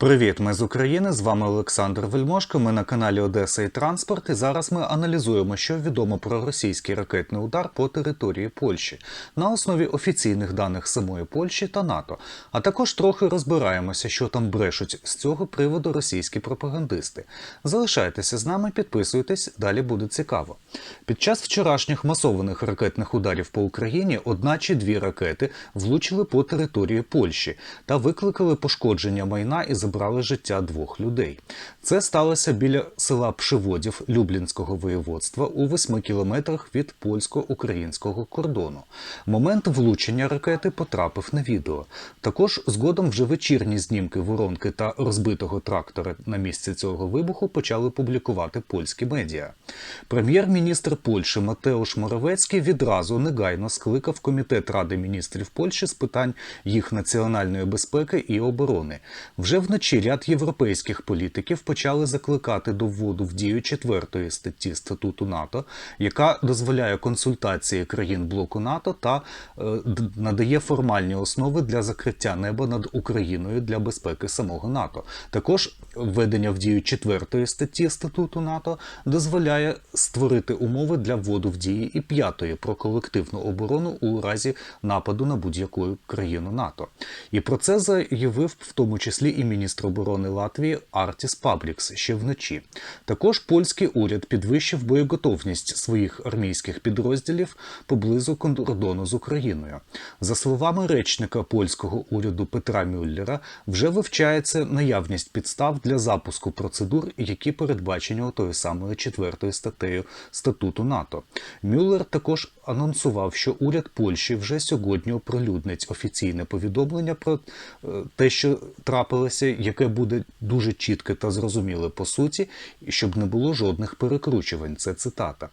Привіт, ми з України. З вами Олександр Вельмошко. Ми на каналі Одеса і Транспорт. І зараз ми аналізуємо, що відомо про російський ракетний удар по території Польщі на основі офіційних даних самої Польщі та НАТО. А також трохи розбираємося, що там брешуть з цього приводу російські пропагандисти. Залишайтеся з нами, підписуйтесь, далі буде цікаво. Під час вчорашніх масованих ракетних ударів по Україні одна чи дві ракети влучили по території Польщі та викликали пошкодження майна і забрали життя двох людей. Це сталося біля села Пшиводів Люблінського воєводства у 8 кілометрах від польсько-українського кордону. Момент влучення ракети потрапив на відео. Також згодом вже вечірні знімки воронки та розбитого трактора на місці цього вибуху почали публікувати польські медіа. Прем'єр-міністр Польщі Матеуш Моровецький відразу негайно скликав комітет Ради міністрів Польщі з питань їх національної безпеки і оборони. Вже вночі ряд європейських політиків почали закликати до вводу в дію четвертої статті статуту НАТО, яка дозволяє консультації країн блоку НАТО та е, надає формальні основи для закриття неба над Україною для безпеки самого НАТО. Також введення в дію четвертої статті статуту НАТО дозволяє створити умови для вводу в дії і п'ятої про колективну оборону у разі нападу на будь-яку країну НАТО. І про це заявив в тому числі і міністр оборони Латвії Артіс Паблікс ще вночі. Також польський уряд підвищив боєготовність своїх армійських підрозділів поблизу кордону з Україною. За словами речника польського уряду Петра Мюллера, вже вивчається наявність підстав для запуску процедур, які передбачені отою самою четвертою статтею статуту НАТО. Мюллер також анонсував, що уряд Польщі вже сьогодні оприлюднить офіційне повідомлення про е, те, що трапилося, яке буде дуже чітке та зрозуміле по суті, щоб не було жодних перекручувань. Це цитата.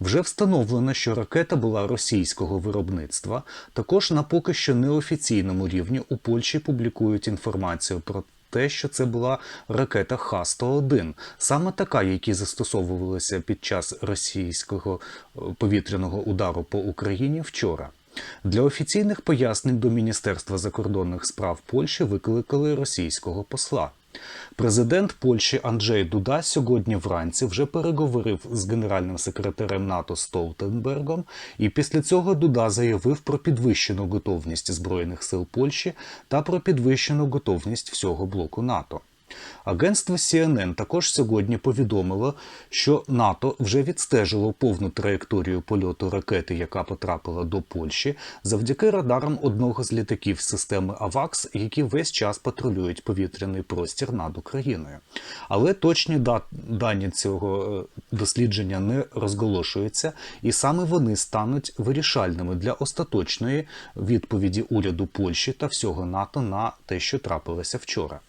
Вже встановлено, що ракета була російського виробництва. Також на поки що неофіційному рівні у Польщі публікують інформацію про. Те, що це була ракета Х-101, саме така, які застосовувалися під час російського е, повітряного удару по Україні вчора. Для офіційних пояснень до Міністерства закордонних справ Польщі викликали російського посла. Президент Польщі Анджей Дуда сьогодні вранці вже переговорив з генеральним секретарем НАТО Столтенбергом, і після цього Дуда заявив про підвищену готовність збройних сил Польщі та про підвищену готовність всього блоку НАТО. Агентство CNN також сьогодні повідомило, що НАТО вже відстежило повну траєкторію польоту ракети, яка потрапила до Польщі, завдяки радарам одного з літаків системи АВАКС, які весь час патрулюють повітряний простір над Україною. Але точні дані цього е, дослідження не розголошуються, і саме вони стануть вирішальними для остаточної відповіді уряду Польщі та всього НАТО на те, що трапилося вчора.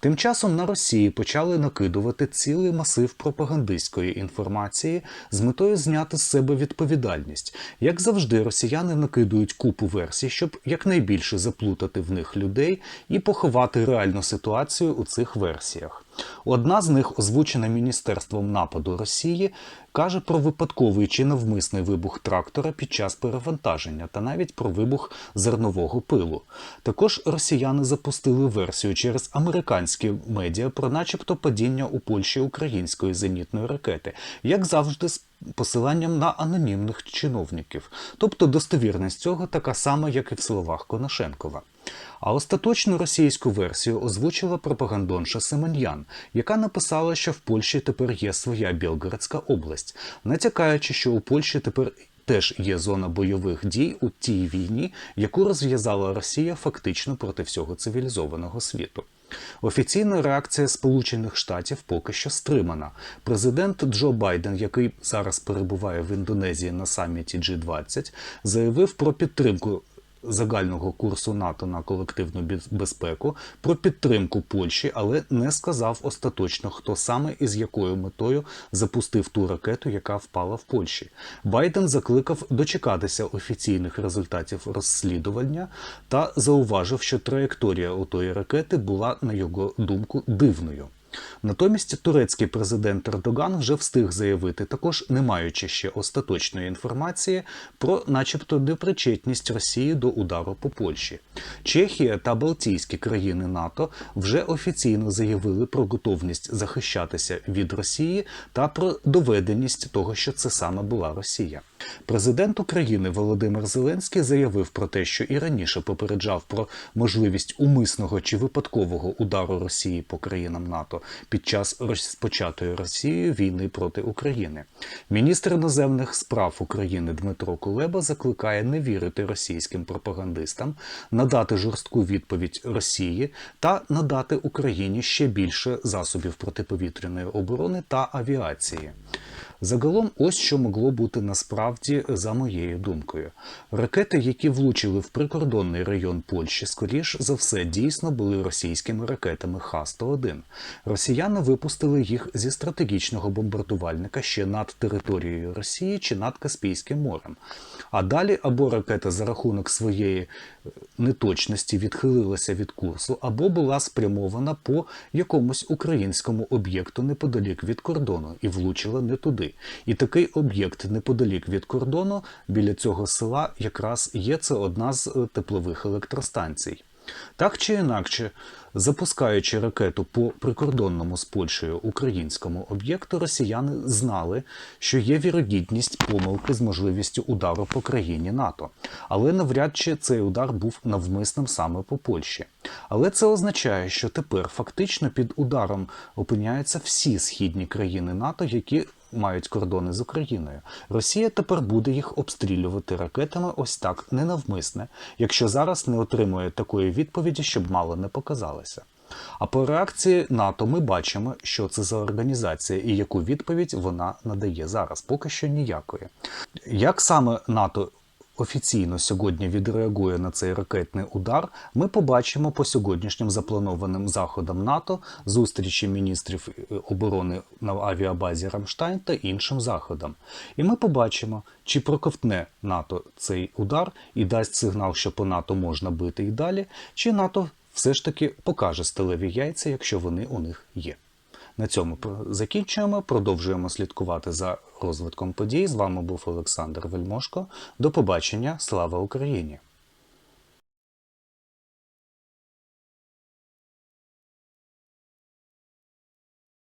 Тим часом на Росії почали накидувати цілий масив пропагандистської інформації з метою зняти з себе відповідальність. Як завжди, росіяни накидують купу версій, щоб якнайбільше заплутати в них людей і поховати реальну ситуацію у цих версіях. Одна з них, озвучена Міністерством нападу Росії, каже про випадковий чи навмисний вибух трактора під час перевантаження та навіть про вибух зернового пилу. Також росіяни запустили версію через американські медіа про начебто падіння у Польщі української зенітної ракети, як завжди з посиланням на анонімних чиновників. Тобто достовірність цього така сама, як і в словах Конашенкова. А остаточну російську версію озвучила пропагандонша Семен'ян, яка написала, що в Польщі тепер є своя Білгородська область, натякаючи, що у Польщі тепер теж є зона бойових дій у тій війні, яку розв'язала Росія фактично проти всього цивілізованого світу. Офіційна реакція Сполучених Штатів поки що стримана. Президент Джо Байден, який зараз перебуває в Індонезії на саміті G20, заявив про підтримку загального курсу НАТО на колективну безпеку, про підтримку Польщі, але не сказав остаточно, хто саме і з якою метою запустив ту ракету, яка впала в Польщі. Байден закликав дочекатися офіційних результатів розслідування та зауважив, що траєкторія отої ракети була, на його думку, дивною. Натомість турецький президент Ердоган вже встиг заявити, також не маючи ще остаточної інформації, про, начебто, непричетність Росії до удару по Польщі. Чехія та Балтійські країни НАТО вже офіційно заявили про готовність захищатися від Росії та про доведеність того, що це саме була Росія. Президент України Володимир Зеленський заявив про те, що і раніше попереджав про можливість умисного чи випадкового удару Росії по країнам НАТО під час розпочатої Росією війни проти України. Міністр іноземних справ України Дмитро Кулеба закликає не вірити російським пропагандистам, надати жорстку відповідь Росії та надати Україні ще більше засобів протиповітряної оборони та авіації. Загалом, ось що могло бути насправді за моєю думкою. Ракети, які влучили в прикордонний район Польщі, скоріш за все дійсно були російськими ракетами Х-101. Росіяни випустили їх зі стратегічного бомбардувальника ще над територією Росії чи над Каспійським морем. А далі або ракета за рахунок своєї е, неточності відхилилася від курсу, або була спрямована по якомусь українському об'єкту неподалік від кордону і влучила не туди. І такий об'єкт неподалік від кордону біля цього села якраз є це одна з е, теплових електростанцій. Так чи інакше, запускаючи ракету по прикордонному з Польщею українському об'єкту, росіяни знали, що є вірогідність помилки з можливістю удару по країні НАТО. Але навряд чи цей удар був навмисним саме по Польщі. Але це означає, що тепер фактично під ударом опиняються всі східні країни НАТО, які мають кордони з Україною. Росія тепер буде їх обстрілювати ракетами ось так ненавмисне, якщо зараз не отримує такої відповіді, щоб мало не показалося. А по реакції НАТО ми бачимо, що це за організація і яку відповідь вона надає зараз. Поки що ніякої. Як саме НАТО офіційно сьогодні відреагує на цей ракетний удар, ми побачимо по сьогоднішнім запланованим заходам НАТО, зустрічі міністрів е, оборони на авіабазі Рамштайн та іншим заходам. І ми побачимо, чи проковтне НАТО цей удар і дасть сигнал, що по НАТО можна бити і далі, чи НАТО все ж таки покаже сталеві яйця, якщо вони у них є. На цьому закінчуємо. Продовжуємо слідкувати за розвитком подій. З вами був Олександр Вельмошко. До побачення. Слава Україні!